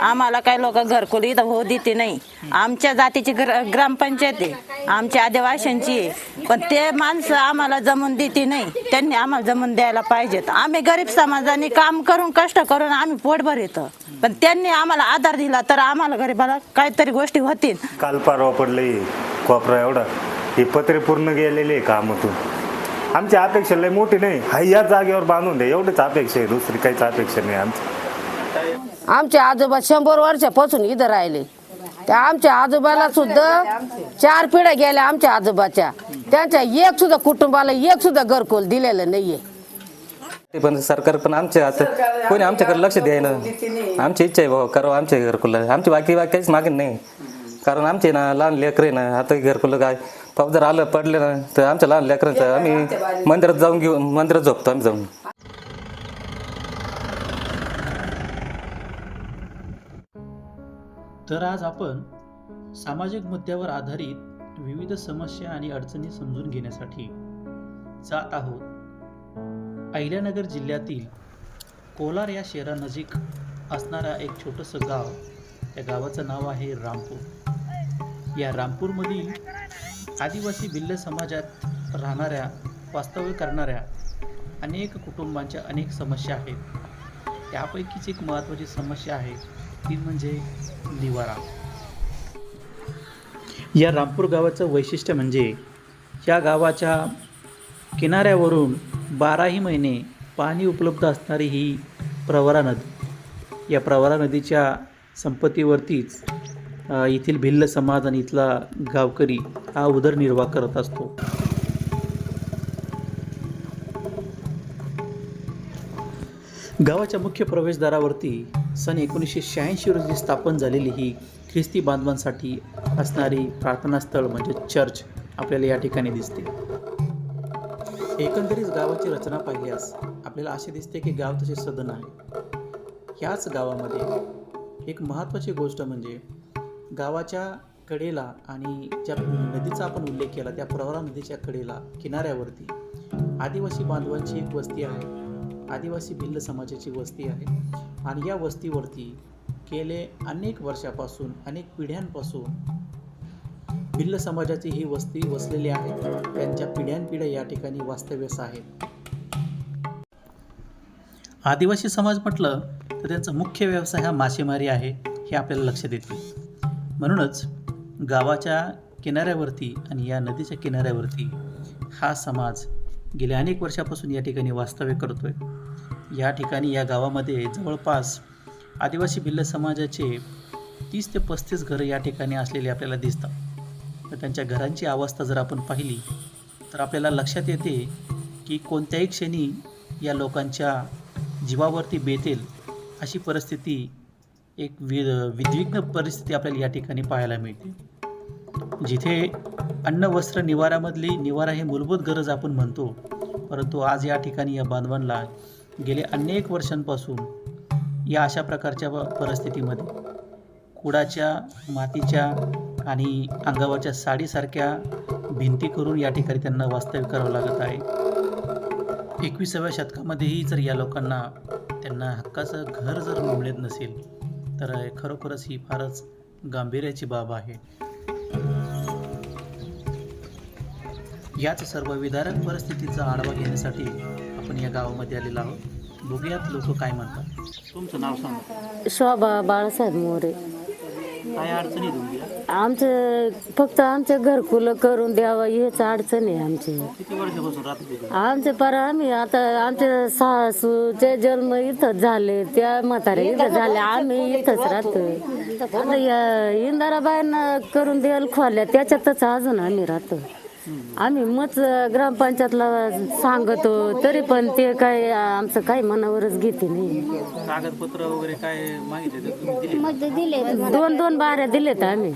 आम्हाला काही लोक घरकुल इथं होऊ देते नाही. आमच्या जातीची ग्र ग्रामपंचायत आहे. आमच्या आदिवासींची आहे. पण ते माणसं आम्हाला जमून देते नाही. त्यांनी आम्हाला जमून द्यायला पाहिजेत. आम्ही गरीब समाजाने काम करून कष्ट करून आम्ही पोटभर येतो. पण त्यांनी आम्हाला आधार दिला तर आम्हाला गरीबाला काहीतरी गोष्टी होतील. काल परवा पडले कोपरा एवढा. हे पत्रे पूर्ण गेलेले आहे कामातून. आमची अपेक्षा लय मोठी नाही. हा या जागेवर बांधून द्या एवढीच अपेक्षा आहे. दुसरी काहीच अपेक्षा नाही आमची. आमचे आजोबा शंभर वर्षापासून इथं राहिले. त्या आमच्या आजोबाला सुद्धा चार पिढ्या गेल्या आमच्या आजोबाच्या. त्यांच्या एक सुद्धा कुटुंबाला एक सुद्धा घरकुल दिलेलं नाहीये. ते पण सरकार पण आमच्या आता कोणी आमच्याकडे लक्ष द्यायला आमची इच्छा आहे भाऊ करावं आमच्या घरकुल आमची बाकी बाकी काहीच मागणी नाही. कारण आमचे ना लहान लेकर आहे ना आता घरकुल काय पाऊस जर आलं पडलं ना तर आमच्या लहान लेकरांचं आम्ही मंदिरात जाऊन घेऊन मंदिरात झोपतो आम्ही जाऊन. तर आज आपण सामाजिक मुद्द्यावर आधारित विविध समस्या आणि अडचणी समजून घेण्यासाठी जात आहोत. अहिल्यानगर जिल्ह्यातील कोलार या शहरानजीक असणारा एक छोटंसं गाव त्या गावाचं नाव आहे रामपूर. या रामपूरमधील आदिवासी भिल्ल समाजात राहणाऱ्या वास्तव्य करणाऱ्या अनेक कुटुंबांच्या अनेक समस्या आहेत. त्यापैकीच एक महत्त्वाची समस्या आहे ती म्हणजे निवारा. या रामपूर गावाचं वैशिष्ट्य म्हणजे या गावाच्या किनाऱ्यावरून बाराही महिने पाणी उपलब्ध असणारी ही प्रवरा नदी. या प्रवरा नदीच्या संपत्तीवरतीच येथील भिल्ल समाज आणि इथला गावकरी हा उदरनिर्वाह करत असतो. गावाच्या मुख्य प्रवेशद्वारावरती सन एकोणीसशे शहाऐंशी रोजी स्थापन झालेली ही ख्रिस्ती बांधवांसाठी असणारी प्रार्थनास्थळ म्हणजे चर्च आपल्याला या ठिकाणी दिसते. एकंदरीत गावाची रचना पाहिल्यास आपल्याला असे दिसते की गाव तसे सदन आहे. ह्याच गावामध्ये एक महत्त्वाची गोष्ट म्हणजे गावाच्या कडेला आणि ज्या नदीचा आपण उल्लेख केला त्या प्रवरा नदीच्या कडेला किनाऱ्यावरती आदिवासी बांधवांची एक वस्ती आहे. आदिवासी भिल्ल समाजाची वस्ती आहे. आणि या वस्तीवरती गेले अनेक वर्षापासून अनेक पिढ्यांपासून भिल्ल समाजाची ही वस्ती वसलेली आहे. त्यांच्या पिढ्यानपिढ्या या ठिकाणी वास्तव्यास आहेत आदिवासी समाज म्हटलं तर त्यांचा मुख्य व्यवसाय हा मासेमारी आहे हे आपल्याला लक्षात येते म्हणूनच गावाच्या किनाऱ्यावरती आणि या नदीच्या किनाऱ्यावरती हा समाज गेल्या अनेक वर्षापासून या ठिकाणी वास्तव्य करतोय. या ठिकाणी या गावामध्ये जवळपास आदिवासी भिल्ल समाजाचे तीस ते पस्तीस घरं या ठिकाणी असलेली आपल्याला दिसतात. तर त्यांच्या घरांची अवस्था जर आपण पाहिली तर आपल्याला लक्षात येते की कोणत्याही क्षणी या लोकांच्या जीवावरती बेतेल अशी परिस्थिती एक वि विद्विग्न परिस्थिती आपल्याला या ठिकाणी पाहायला मिळते. जिथे अन्न वस्त्र निवारामधली निवारा हे मूलभूत गरज आपण म्हणतो परंतु आज या ठिकाणी या बांधवांना गेले अनेक वर्षांपासून या अशा प्रकारच्या परिस्थितीमध्ये कुडाच्या मातीच्या आणि अंगावरच्या साडीसारख्या भिंती करून या ठिकाणी त्यांना वास्तव्य करावं लागत आहे. एकविसाव्या शतकामध्येही जर या लोकांना त्यांना हक्काचं घर जर मिळत नसेल तर खरोखरच ही फारच गांभीर्याची बाब आहे. याच सर्व विदारक परिस्थितीचा आढावा घेण्यासाठी आपण या गावामध्ये आलेलो आहोत. बघूयात लोक काय म्हणतात. तुमचं नाव सांगा. शोभा बाळासाहेब मोरे. काय अडचणी तुमच्या आमचं फक्त आमचं घरकुल करून द्यावं हेच अडचण आहे आमची. किती वर्षापासून राहतो तिथे आमचे पर आम्ही आता आमचे सासूचे जन्म इथंच झाले त्या म्हातारे इथं झाले आम्ही इथंच राहतो आता या इंदाराबाईंना करून द्यायला खोल्या त्याच्यातच अजून आम्ही राहतो आम्ही मच ग्रामपंचायतला सांगतो तरी पण ते काय आमचं काही मनावरच घेते नाही. कागदपत्र वगैरे काय मागितले तर तुम्ही दिले? दोन दोन बाऱ्या दिलेत आम्ही.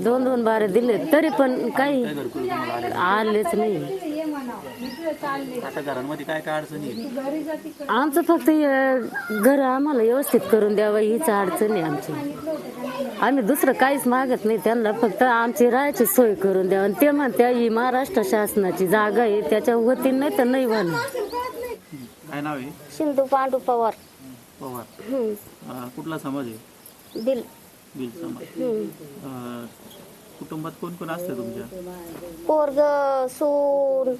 दोन दोन बाऱ्या दिलेत तरी पण काही घरकुल तुम्हाला आले आलेच नाही. आता घरांमध्ये काय काय अडचणी आहेत? आमचं फक्त हे घर आम्हाला व्यवस्थित करून द्यावं हीच अडचण आहे आमची. आम्ही दुसरं काहीच मागत नाही त्यांना फक्त आमची राहायची सोय करून द्यावं. आणि ते म्हणत्या ही महाराष्ट्र शासनाची जागा आहे त्याच्या वतीने नाही तर नाही म्हणून काय नाव आहे? सिंधू पांडू पवार. पवार. अं, कुठला समाज आहे? बिल बिल समाज. अं, कुटुंबात कोण कोण असतं तुमच्या? पोरग सून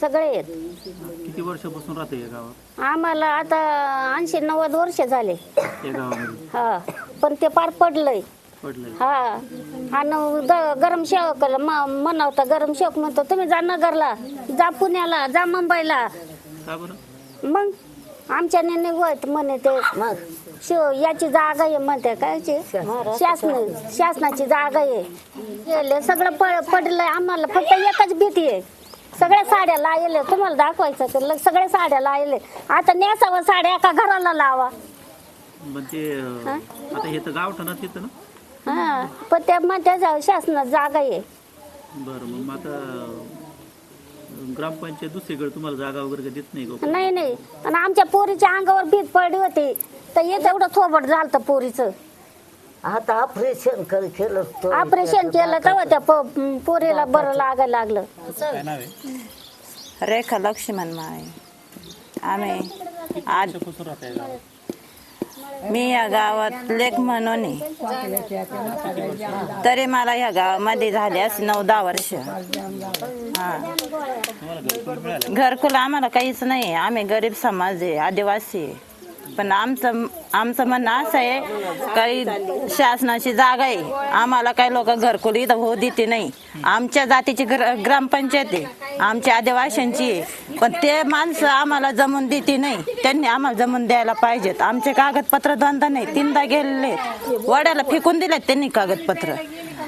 सगळे आहेत. किती वर्षापासून राहते या गावात? आम्हाला आता ऐंशी नव्वद वर्ष झाले. या गावामध्ये? हा पण ते पार पडलंय. पडलंय. हा आणि ग- गरम शेवकला म्हणावता गरम शेवक म्हणतो तुम्ही जा नगरला जा पुण्याला जा मुंबईला. का बरं? मग आमच्या निवत म्हणे ते मग शिव याची जागा आहे म्हणते कायची शासन शासनाची जागा आहे. गेले सगळं प- पडलंय आम्हाला फक्त एकच भीती आहे. सगळ्या साड्या लायले तुम्हाला दाखवायचं तर लग- सगळ्या साड्या लायले. आता नेसावं साड्या एका घराला लावा. मग ते अं, आता हे तर ना? हा पण त्या म्हणते शासनात जागा आहे. बरं मग आता ग्रामपंचायत दुसरीकडे तुम्हाला जागा वगैरे काही देत नाही का? नाही नाही. आणि आमच्या पोरीच्या अंगावर भीत पडली होती. तर हे तेवढं थोबट झालं पोरीचं. आता ऑपरेशन कर केलं तो. ऑपरेशन केलं तेव्हा त्या प- पोरीला बरं लागायला लागलं. काय नाव आहे? रेखा लक्ष्मण माळे आम्ही आज गावात? मी या गावात लेख म्हणून आहे. तरी मला या गावामध्ये झाले नऊ दहा वर्ष. हा. घरकुल आम्हाला काहीच नाही आम्ही गरीब समाज आहे आदिवासी आहे. पण आमचं आमचं म्हणणं असं आहे काही शासनाची जागा आहे. आम्हाला काही लोक घरकुल इथं होऊ देते नाही. आमच्या जातीची ग्र ग्रामपंचायत आहे. आमच्या आदिवासींची आहे. पण ते माणसं आम्हाला जमून देते नाही. त्यांनी आम्हाला जमून द्यायला पाहिजेत. आमचे कागदपत्र दोनदा नाही. तीनदा गेलेले वड्याला फेकून दिलेत त्यांनी कागदपत्र.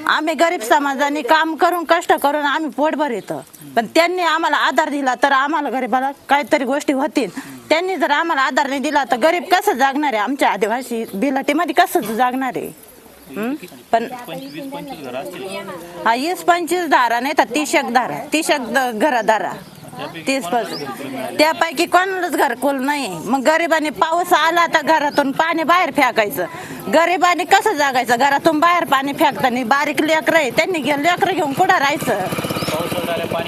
आम्ही गरीब समाजाने काम करून कष्ट करून आम्ही पोटभर येतो. पण त्यांनी आम्हाला आधार दिला तर आम्हाला गरीबाला काहीतरी गोष्टी होतील. त्यांनी जर आम्हाला आधार नाही दिला तर गरीब कसं जागणार आहे? आमच्या आदिवासी बिलाटीमध्ये कसं जागणार आहे? हं? पण हा वीस पंचवीस धारा नाही तर तीस एक धारा तीस एक द- धारा तीसपासून त्यापैकी कोणालाच घरकुल नाही. मग गरिबाने पाऊस आला तर घरातून पाणी बाहेर फेकायचं. गरिबाने कसं जागायचं? घरातून बाहेर पाणी फेकताना बारीक लेकरं आहे त्यांनी गे- लेकरं घेऊन कुठं राहायचं?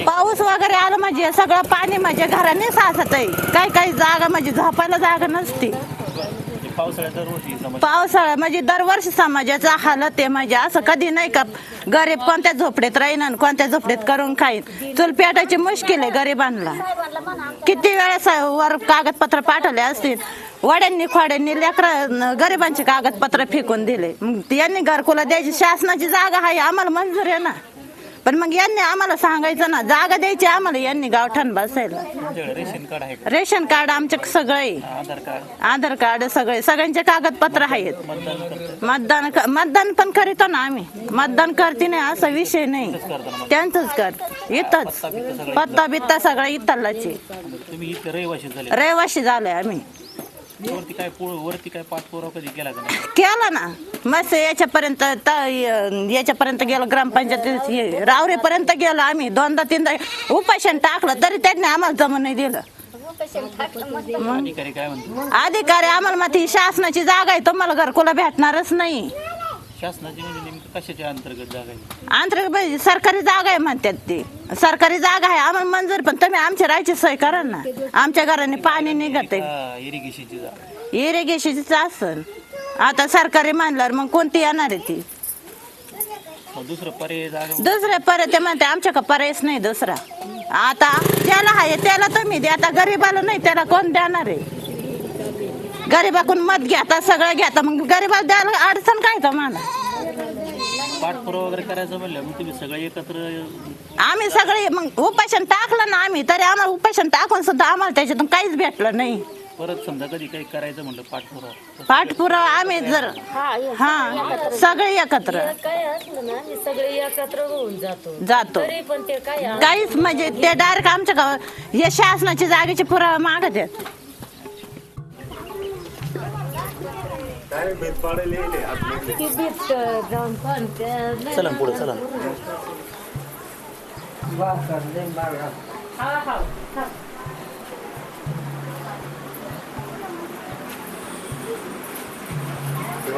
पाऊस वगैरे आलं म्हणजे सगळं पाणी म्हणजे घराने साचत आहे काही काही जागा म्हणजे झोपायला जागा नसती. पावसाळ्यात दरवर्षी पावसाळा म्हणजे दरवर्षी समाजाचा हालत आहे म्हणजे असं कधी नाही का गरीब कोणत्या झोपडीत राहीन आणि कोणत्या झोपडीत करून खाईन. चूल पेटायची मुश्किल आहे गरिबांना. किती वेळेस वर कागदपत्र पाठवले असतील. वड्यांनी खोड्यांनी लेकर गरिबांचे कागदपत्र फेकून दिले. मग यांनी घरकुला द्यायची शासनाची जागा आहे. आम्हाला मंजूर आहे ना. पण मग यांनी आम्हाला सांगायचं ना जागा द्यायची आम्हाला यांनी गावठाण बसायला. तुमच्याकडे रेशन कार्ड आहे का? रेशन कार्ड आमचे सगळे. आधार कार्ड. आधार कार्ड सगळे. सगळ्यांचे कागदपत्र आहेत. मतदान मतदान क- मतदान पण करीतो ना आम्ही. मतदान करते नाही असा विषय नाही. त्यांचंच कर इथंच. पत्ता बित्ता सगळा इथलाच आहे तुम्ही इथे रहिवाशी झाले. रहिवाशी झालोय आम्ही. वरती काय पोळ वरती काय पाठपुरावा कधी केला का नाही? केला ना. मस्त याच्यापर्यंत त- याच्यापर्यंत गेलो ग्रामपंचायत हे, रावरेपर्यंत गेलो आम्ही. दोनदा तीनदा उपाशन टाकलं तरी त्यांनी आम्हाला जमून नाही दिलं. अधिकारी काय म्हणतो? अधिकारी आम्हाला मग ती शासनाची जागा आहे तुम्हाला घरकुला भेटणारच नाही. शासनाची म्हणजे नेमकं कशाच्या अंतर्गत जागा आहे? आंतरिक बाई सरकारी जागा आहे म्हणतात ती. सरकारी जागा आहे आम्हाला मंजूर पण तुम्ही आमची राहायची सोय करा ना. आमच्या घराने पाणी निघत आहे. इरिगेशनची जागा. इरिगेशनच असन आता सरकारी मानल्यावर मग कोणती येणार आहे ती? मग दुसरं पर्याय जागा दुसरे परत ते म्हणते आमच्या का पर्यायच नाही दुसरा. आता ज्याला आहे त्याला तुम्ही द्या आता गरीबाला नाही त्याला कोण देणार आहे? गरीबाकडून मत घेता सगळं घेता मग गरीबाला द्यायला अडचण काय तुम्हाला पाठपुरावा वगैरे करायचं म्हणलं मग तुम्ही सगळे एकत्र आम्ही सगळे मग उपाशन टाकलं ना आम्ही तरी आम्हाला उपाशन टाकून सुद्धा आम्हाला त्याच्यातून काहीच भेटलं नाही. परत समजा कधी काही करायचं म्हणलं पाठपुरावा. पाठपुरावा आम्ही जर हा सगळे एकत्र. काय असलं ना आम्ही सगळे एकत्र होऊन जातो. जातो तरी पण ते काय काहीच म्हणजे ते डायरेक्ट आमच्या गावात हे शासनाची जागेचे पुरावा मागत आहेत. ती बीत जाऊन पण ते चला पुढे चला.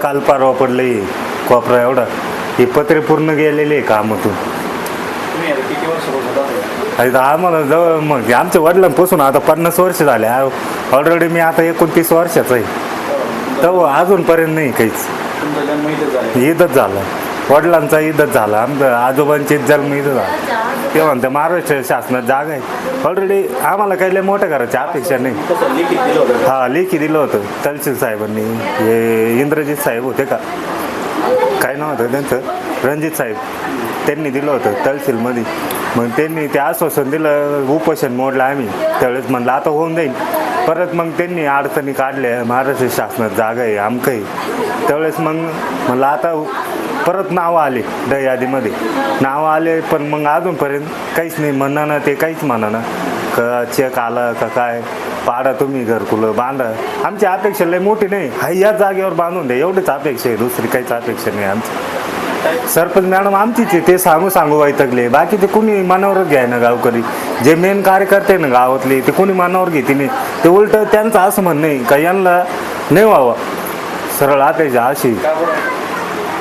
काल परवा पडलंय कोपरा एवढा. ही पत्रे पूर्ण गेलेली आहे कामातून. आता आम्हाला जवळ मग आमच्या वडिलांपासून आता पन्नास वर्ष झाले. ऑलरेडी मी आता एकोणतीस वर्षाचा आहे. तेव्हा अजूनपर्यंत नाही काहीच. ईदच झालं. वडिलांचा ईदच झाला. आमचं आजोबांचे जन्म ईद झाला. ते म्हणते महाराष्ट्र शासनात जागा आहे. ऑलरेडी आम्हाला काही लय मोठ्या घराची अपेक्षा नाही. दिलं होतं हा लेखी दिलं होतं. तहसील साहेबांनी. हे इंद्रजित साहेब होते का? काय नाव होतं त्यांचं? रणजित साहेब. त्यांनी दिलं होतं तहसीलमध्ये. मग त्यांनी ते आश्वासन दिलं उपोषण मोडलं आम्ही. त्यावेळेस म्हणलं आता होऊन जाईल. परत मग त्यांनी अडचणी काढल्या. महाराष्ट्र शासनात जागा आहे आमकं आहे. त्यावेळेस मग म्हणलं आता परत नावं आले द यादीमध्ये. नावं आले पण मग अजूनपर्यंत काहीच नाही. म्हणणं ते काहीच म्हणा का चेक आला का काय? पाडा तुम्ही घरकुलं बांधा. आमची अपेक्षा लय मोठी नाही. हा या जागेवर बांधून द्या. एवढीच अपेक्षा आहे. दुसरी काहीच अपेक्षा नाही आमची. सरपंच मॅडम आमचीच आहे. ते सांगू सांगू वैतकले बाकी ते कुणी मनावरच घ्याय ना गावकरी. जे मेन कार्यकर्ते आहे ना गावातले ते कुणी मनावर घेते नाही. ते उलट त्यांचं असं म्हणणं आहे का यांना नाही व्हावं? सरळ अपेक्षा अशी.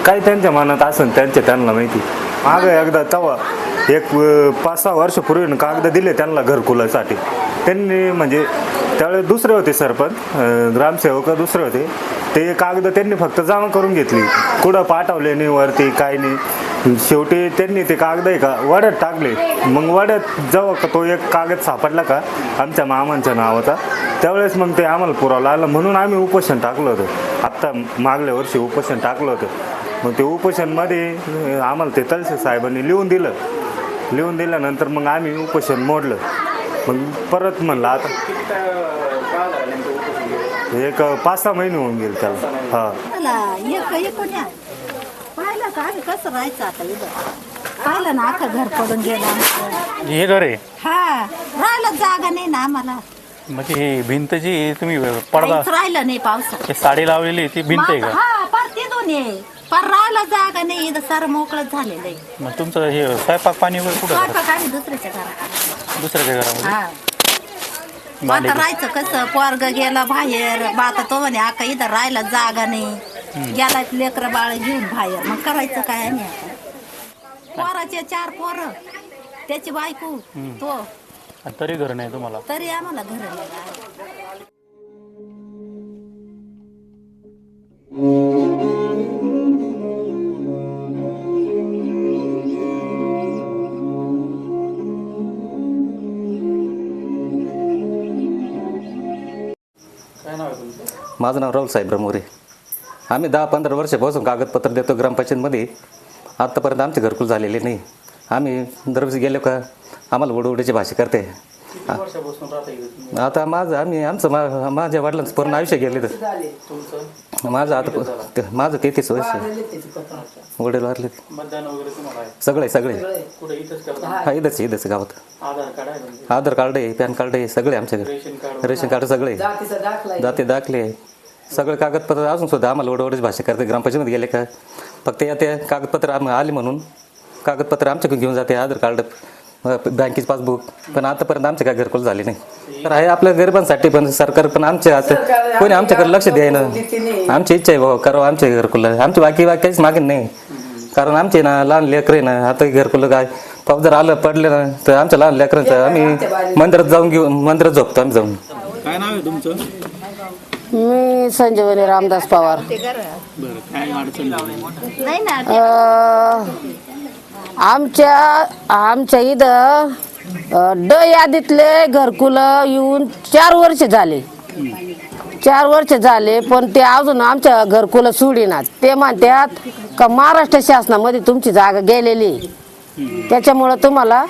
काय त्यांच्या मनात असेल त्यांच्या त्यांना माहिती. मागं एकदा तवा एक पाच सहा वर्षापूर्वी कागद दिले त्यांना घरकुलासाठी. त्यांनी म्हणजे त्यावेळेस दुसरे होते सरपंच ग्रामसेवक दुसरे होते. ते कागद त्यांनी फक्त जमा करून घेतली. कुठं पाठवले नाही वरती काय नाही. शेवटी त्यांनी ते कागद आहे का वड्यात टाकले. मग वड्यात जेव्हा का तो एक कागद सापडला का आमच्या मामांच्या नावाचा त्यावेळेस मग ते आम्हाला पुरावलं आलं. म्हणून आम्ही उपोषण टाकलं होतं. आत्ता मागल्या वर्षी उपोषण टाकलं होतं. मग ते उपोषणमध्ये आम्हाला ते तहसील साहेबांनी लिहून दिलं. लिहून दिल्यानंतर मग आम्ही उपोषण मोडलं. मग परत म्हणलं आता एक पाच सहा महिने होऊन गेले त्याला. हां. पाहिलं का आम्ही कसं राहायचं आता इथं? पाहिलं ना अख्खं घर पडून गेलं. आमचं. हे घर आहे? हा राहिलं जागा नाही ना आम्हाला. म्हणजे ही भिंत जी तुम्ही पडदा काहीच राहिलं नाही पावसात. ते साडी लावलेली ती भिंत आहे का? हा पर तिथून ये पर राहिलं जागा नाही इथं सारं मोकळंच झालेलं आहे. मग तुमचं हे स्वयंपाक पाणी वगैरे कुठं? स्वयंपाक आम्ही दुसऱ्याच्या घरात. दुसऱ्याच्या घरामध्ये? हा. आता राहायचं कसं पोरग गेला बाहेर मग आता तो म्हणे आका इथं राहायला जागा नाही. गेला लेकर बाळ घेऊन बाहेर. मग करायचं काय आम्ही आता? पोराचे चार पोर. त्याची बायको. तो. आणि तरी घर नाही तुम्हाला? तरी आम्हाला घर नाही. माझं नाव राहुल साहेब मोरे आम्ही दहा पंधरा वर्षापासून कागदपत्र देतो ग्रामपंचायतमध्ये. आत्तापर्यंत आमचे घरकुल झालेले नाही. आम्ही दरवर्षी गेलो का आम्हाला उडवडीची भाषा करते. आता माझं आम्ही आमचं मा माझ्या वडिलांचं पूर्ण आयुष्य गेले तर माझं आता माझं तेहतीस वर्ष. वडील वारले. सगळे सगळे. हा इथंच इथंच गावात. आधार कार्ड आहे तुमचं आधार कार्ड आहे पॅन कार्ड आहे सगळे आमच्याकडे. रेशन कार्ड रेशन कार्ड सगळे. जाते दाखले आहे. सगळं कागदपत्र अजून सुद्धा आम्हाला वडवडच भाषा करते. ग्रामपंचायतमध्ये गेले का? फक्त या ते कागदपत्र आम आले म्हणून. कागदपत्र आमच्याकडून घेऊन जाते आधार कार्ड बँकेच पासबुक. पण आतापर्यंत आमचे काय घरकुल झाले नाही. तर आहे आपल्या गरिबांसाठी पण सरकार पण आमच्या आता कोणी आमच्याकडे लक्ष द्यायना आमची इच्छा आहे बाबा करावं आमच्या घरकुल आमची बाकी बाकी काहीच नाही. कारण आमचे ना लहान लेकरं आहे ना आता घरकुल काय? पाऊस जर आलं पडले ना तर आमच्या लहान लेकरांचं आम्ही मंदिरात जाऊन घेऊन मंदिरात झोपतो आम्ही जाऊन. काय नाव आहे तुमचं? मी संजीवनी रामदास पवार. बरं काय अडचण झाली आमच्या आमच्या इथं ड यादीतले घरकुल येऊन चार वर्ष झाले. चार वर्ष झाले पण ते अजून आमच्या घरकुल सोडिनात. ते म्हणतात का महाराष्ट्र शासनामध्ये तुमची जागा गेलेली. त्याच्यामुळं तुम्हाला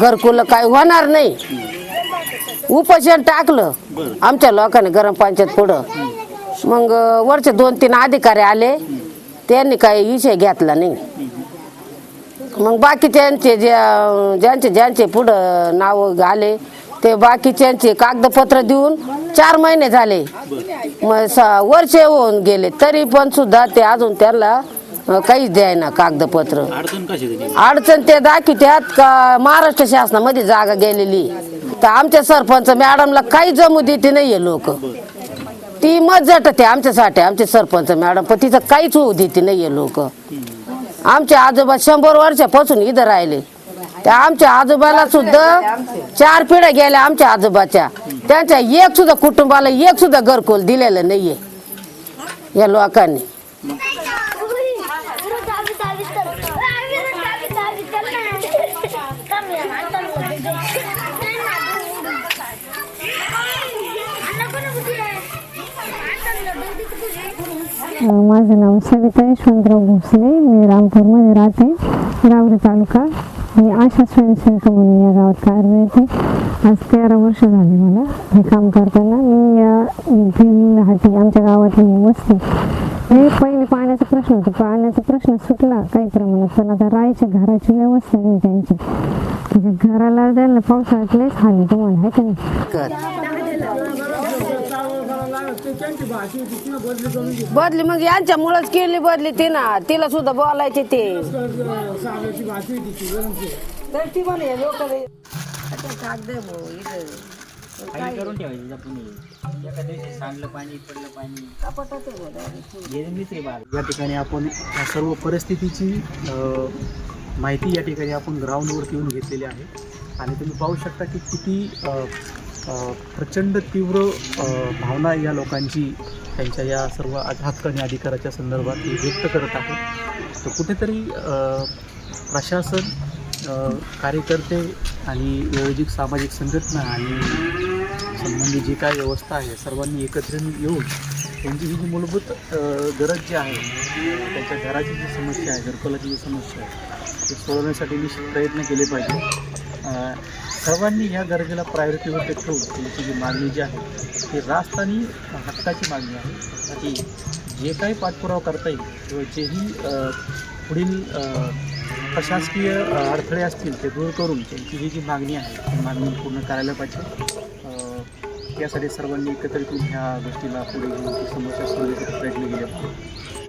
घरकुल काय होणार नाही. उपोषण टाकलं. आमच्या लोकांनी गरम पंचायत पुढं. मग वरचे दोन तीन अधिकारी आले. त्यांनी काही विषय घेतला नाही. मग बाकीच्यांचे ज्या ज्यांचे ज्यांचे पुढं नाव आले ते बाकीच्यांचे कागदपत्र देऊन चार महिने झाले. मग वर्ष होऊन गेले. तरी पण सुद्धा ते अजून त्यांना काहीच द्यायना कागदपत्र. अडचण ते दाखवत्यात का महाराष्ट्र शासनामध्ये जागा गेलेली? तर आमच्या सरपंच मॅडमला काही जमू देते नाहीये लोक ती मत ते आमच्यासाठी आमचे सरपंच मॅडम पण तिचं काहीच होऊ देते नाहीये लोक आमचे आजोबा शंभर वर्षापासून इथं राहिले त्या आमच्या आजोबाला सुद्धा चार पिढ्या गेल्या आमच्या आजोबाच्या त्यांच्या एक सुद्धा कुटुंबाला एक सुद्धा घरकुल दिलेलं नाहीये या लोकांनी माझं नाव सविता यशवंतराव भोसले. मी रामपूरमध्ये राहते रावरी तालुका. मी आशा स्वयंसेविका म्हणून या गावात कार्यरत आहे. आज तेरा वर्ष झाली मला हे काम करताना. मी या तीन हाती आमच्या गावातली वस्ती हे पहिले पाण्याचा प्रश्न होता. पाण्याचा प्रश्न सुटला काही प्रमाणात पण आता राहायच्या घराची व्यवस्था नाही त्यांची. म्हणजे घराला त्यांना पावसाळ्यात लयच हानी तुम्हाला आहे का नाही? बदली मग यांच्यामुळेच केली बदली तिनं. तिला सुद्धा बोलायचे ते. या ठिकाणी आपण या सर्व परिस्थितीची अ, माहिती या ठिकाणी आपण ग्राउंडवरती येऊन घेतलेली आहे. आणि तुम्ही पाहू शकता की किती अ, प्रचंड तीव्र भावना या लोकांची त्यांच्या या सर्व आघात हक्क आणि अधिकाराच्या संदर्भात ते व्यक्त करत आहेत तर कुठेतरी प्रशासन कार्यकर्ते आणि योजिक सामाजिक संघटना आणि संबंधी जी काय व्यवस्था आहे सर्वांनी एकत्र येऊन त्यांची ही जी मूलभूत गरज जी आहे त्यांच्या घराची जी समस्या आहे घरकुलाची जी समस्या आहे ती सोडवण्यासाठी निश्चित प्रयत्न केले पाहिजे. सर्वांनी या गरजेला प्रायोरिटीवर ठेवून त्यांची जी मागणी जी आहे ती रास्त आणि हक्काची मागणी आहे. की जे काही पाठपुरावा करता येईल किंवा जेही पुढील प्रशासकीय अडथळे असतील ते दूर करून त्यांची ही जी मागणी आहे ती मागणी पूर्ण करायला पाहिजे. यासाठी सर्वांनी एकत्रित येऊन ह्या गोष्टीला पुढे घेऊन समस्या सोडवण्यासाठी प्रयत्न केले पाहिजे.